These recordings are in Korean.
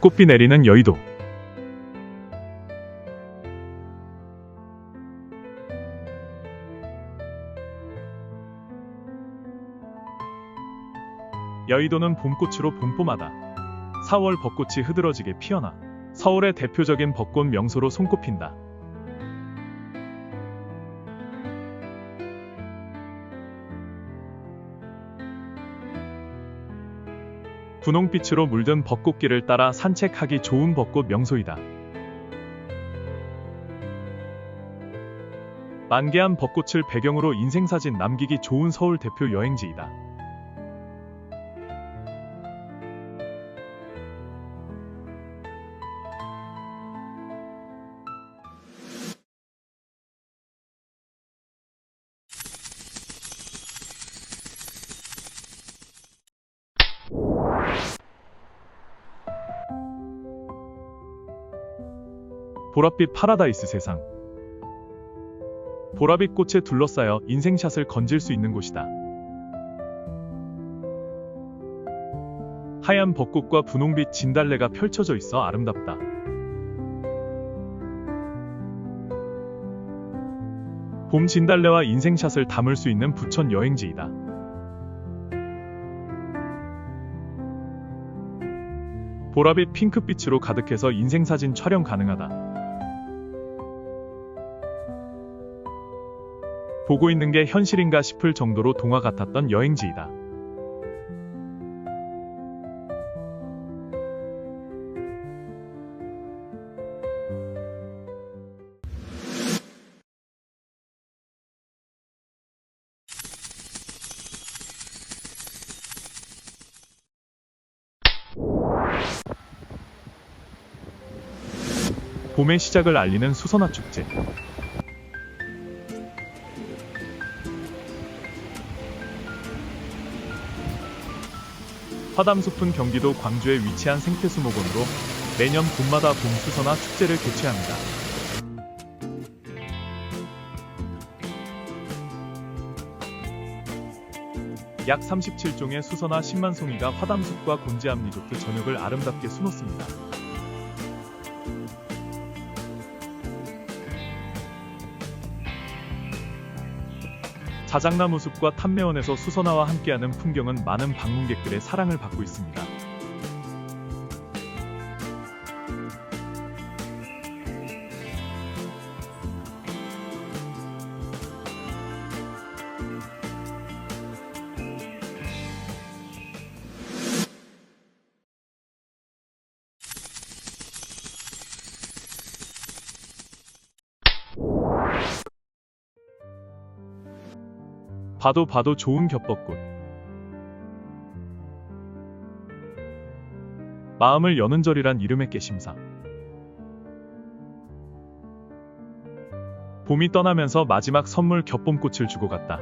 벚꽃비 내리는 여의도. 여의도는 봄꽃으로 봄봄하다. 4월 벚꽃이 흐드러지게 피어나 서울의 대표적인 벚꽃 명소로 손꼽힌다. 분홍빛으로 물든 벚꽃길을 따라 산책하기 좋은 벚꽃 명소이다. 만개한 벚꽃을 배경으로 인생사진 남기기 좋은 서울 대표 여행지이다. 보랏빛 파라다이스 세상. 보랏빛 꽃에 둘러싸여 인생샷을 건질 수 있는 곳이다. 하얀 벚꽃과 분홍빛 진달래가 펼쳐져 있어 아름답다. 봄 진달래와 인생샷을 담을 수 있는 부천 여행지이다. 보랏빛 핑크빛으로 가득해서 인생사진 촬영 가능하다. 보고 있는 게 현실인가 싶을 정도로 동화 같았던 여행지이다. 봄의 시작을 알리는 수선화 축제. 화담숲은 경기도 광주에 위치한 생태수목원으로 매년 봄마다 봄수선화 축제를 개최합니다. 약 37종의 수선화 10만 송이가 화담숲과 곤지암 리조트 전역을 아름답게 수놓습니다. 자작나무 숲과 탐매원에서 수선화와 함께하는 풍경은 많은 방문객들의 사랑을 받고 있습니다. 봐도 봐도 좋은 겹벚꽃. 마음을 여는 절이란 이름의 깨심사. 봄이 떠나면서 마지막 선물 겹봄꽃을 주고 갔다.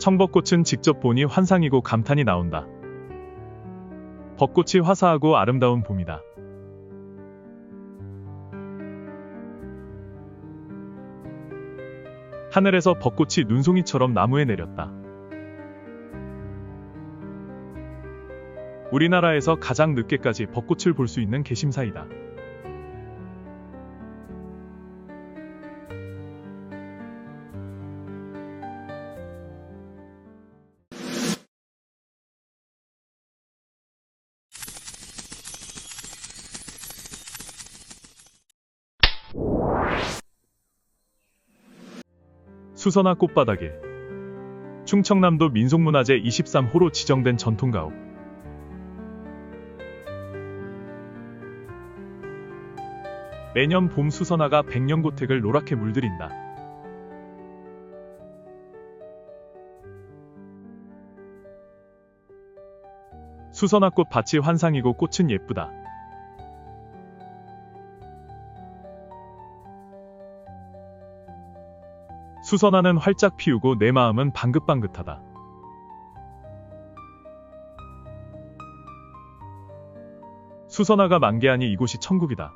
청벚꽃은 직접 보니 환상이고 감탄이 나온다. 벚꽃이 화사하고 아름다운 봄이다. 하늘에서 벚꽃이 눈송이처럼 나무에 내렸다. 우리나라에서 가장 늦게까지 벚꽃을 볼 수 있는 개심사이다. 수선화 꽃바닥에 충청남도 민속문화재 23호로 지정된 전통가옥 매년 봄 수선화가 백년고택을 노랗게 물들인다. 수선화꽃 밭이 환상이고 꽃은 예쁘다. 수선화는 활짝 피우고 내 마음은 방긋방긋하다. 수선화가 만개하니 이곳이 천국이다.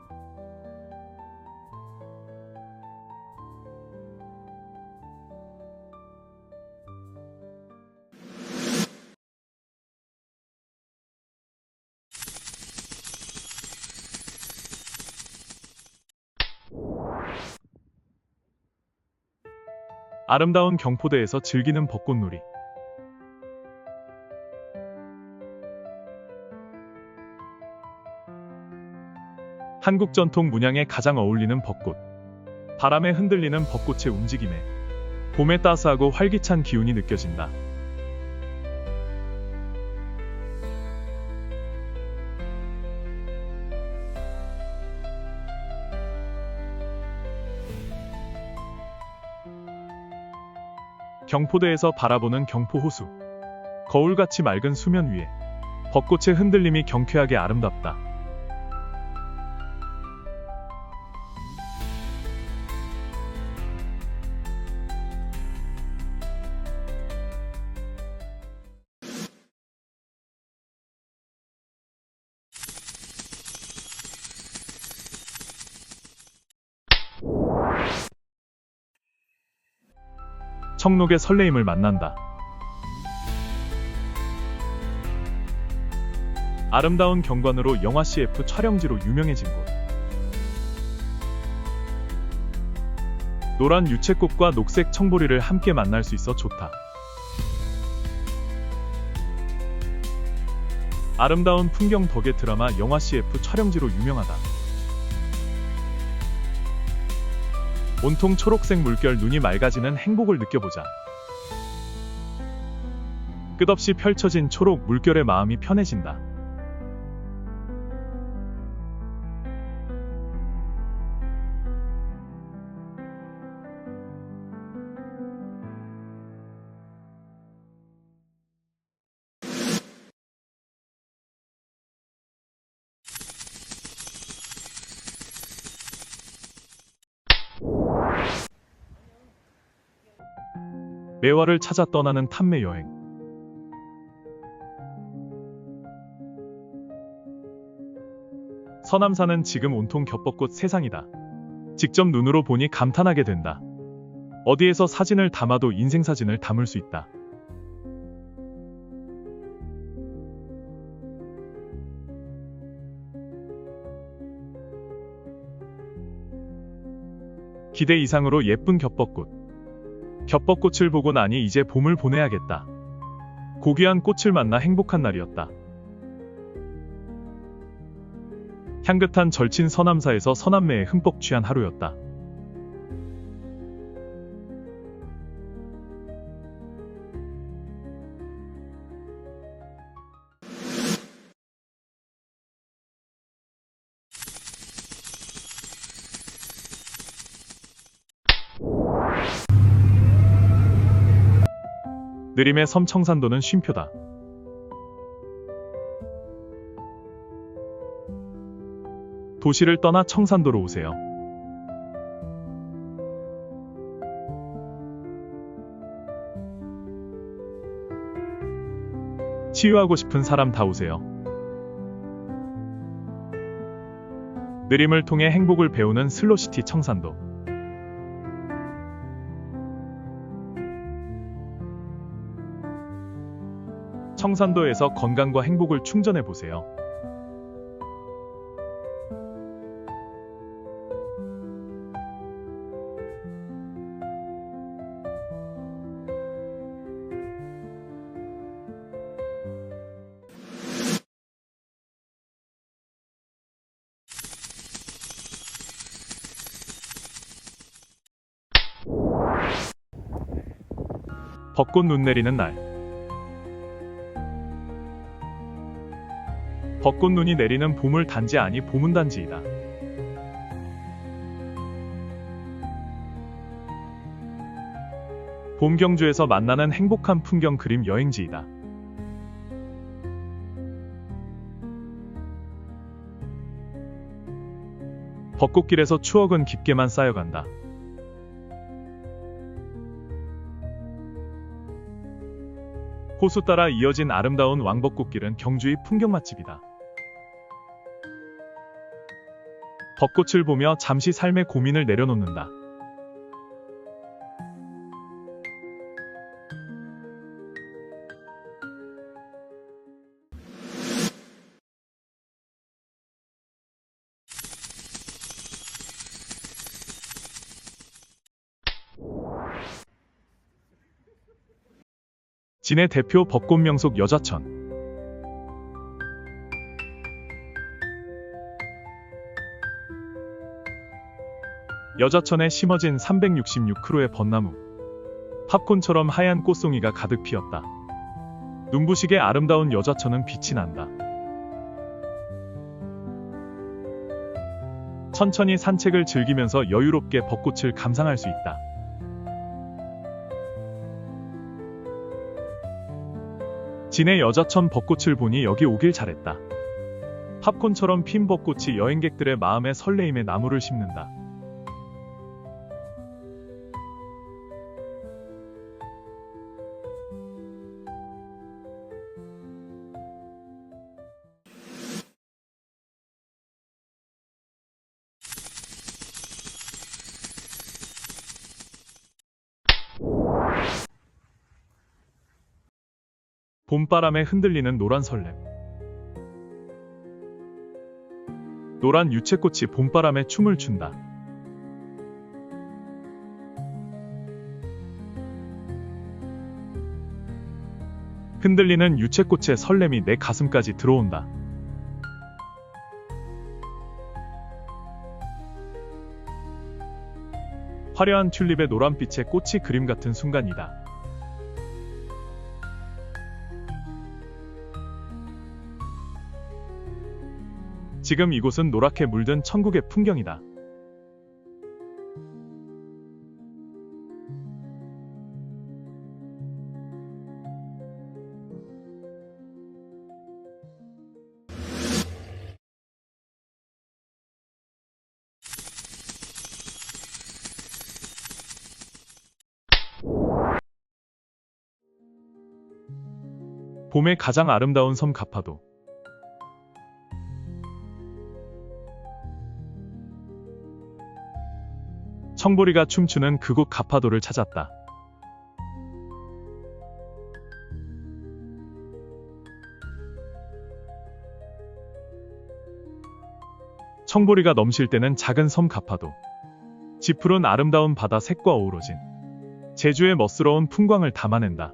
아름다운 경포대에서 즐기는 벚꽃놀이. 한국 전통 문양에 가장 어울리는 벚꽃. 바람에 흔들리는 벚꽃의 움직임에 봄의 따스하고 활기찬 기운이 느껴진다. 경포대에서 바라보는 경포호수. 거울같이 맑은 수면 위에 벚꽃의 흔들림이 경쾌하게 아름답다. 청록의 설레임을 만난다. 아름다운 경관으로 영화 CF 촬영지로 유명해진 곳. 노란 유채꽃과 녹색 청보리를 함께 만날 수 있어 좋다. 아름다운 풍경 덕에 드라마 영화 CF 촬영지로 유명하다. 온통 초록색 물결 눈이 맑아지는 행복을 느껴보자. 끝없이 펼쳐진 초록 물결의 마음이 편해진다. 매화를 찾아 떠나는 탐매 여행. 서남산은 지금 온통 겹벚꽃 세상이다. 직접 눈으로 보니 감탄하게 된다. 어디에서 사진을 담아도 인생 사진을 담을 수 있다. 기대 이상으로 예쁜 겹벚꽃. 겹벚꽃을 보고 나니 이제 봄을 보내야겠다. 고귀한 꽃을 만나 행복한 날이었다. 향긋한 절친 서남사에서 서남매에 흠뻑 취한 하루였다. 느림의 섬 청산도는 쉼표다. 도시를 떠나 청산도로 오세요. 치유하고 싶은 사람 다 오세요. 느림을 통해 행복을 배우는 슬로시티 청산도. 청산도에서 건강과 행복을 충전해 보세요. 벚꽃 눈 내리는 날. 벚꽃 눈이 내리는 봄을 단지 아니 봄은 단지이다. 봄 경주에서 만나는 행복한 풍경 그림 여행지이다. 벚꽃길에서 추억은 깊게만 쌓여간다. 호수 따라 이어진 아름다운 왕벚꽃길은 경주의 풍경 맛집이다. 벚꽃을 보며 잠시 삶의 고민을 내려놓는다. 진해 대표 벚꽃 명속 여자천. 여자천에 심어진 366kg의 벚나무. 팝콘처럼 하얀 꽃송이가 가득 피었다. 눈부시게 아름다운 여자천은 빛이 난다. 천천히 산책을 즐기면서 여유롭게 벚꽃을 감상할 수 있다. 진해 여자천 벚꽃을 보니 여기 오길 잘했다. 팝콘처럼 핀 벚꽃이 여행객들의 마음에 설레임에 나무를 심는다. 봄바람에 흔들리는 노란 설렘. 노란 유채꽃이 봄바람에 춤을 춘다. 흔들리는 유채꽃의 설렘이 내 가슴까지 들어온다. 화려한 튤립의 노란빛에 꽃이 그림 같은 순간이다. 지금 이곳은 노랗게 물든 천국의 풍경이다. 봄의 가장 아름다운 섬 가파도. 청보리가 춤추는 그곳 가파도를 찾았다. 청보리가 넘실 때는 작은 섬 가파도. 짙푸른 아름다운 바다 색과 어우러진 제주의 멋스러운 풍광을 담아낸다.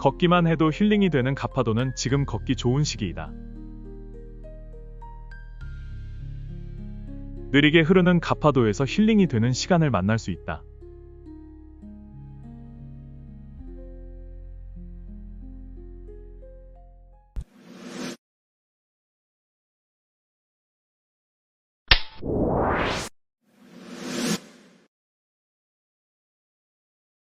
걷기만 해도 힐링이 되는 가파도는 지금 걷기 좋은 시기이다. 느리게 흐르는 가파도에서 힐링이 되는 시간을 만날 수 있다.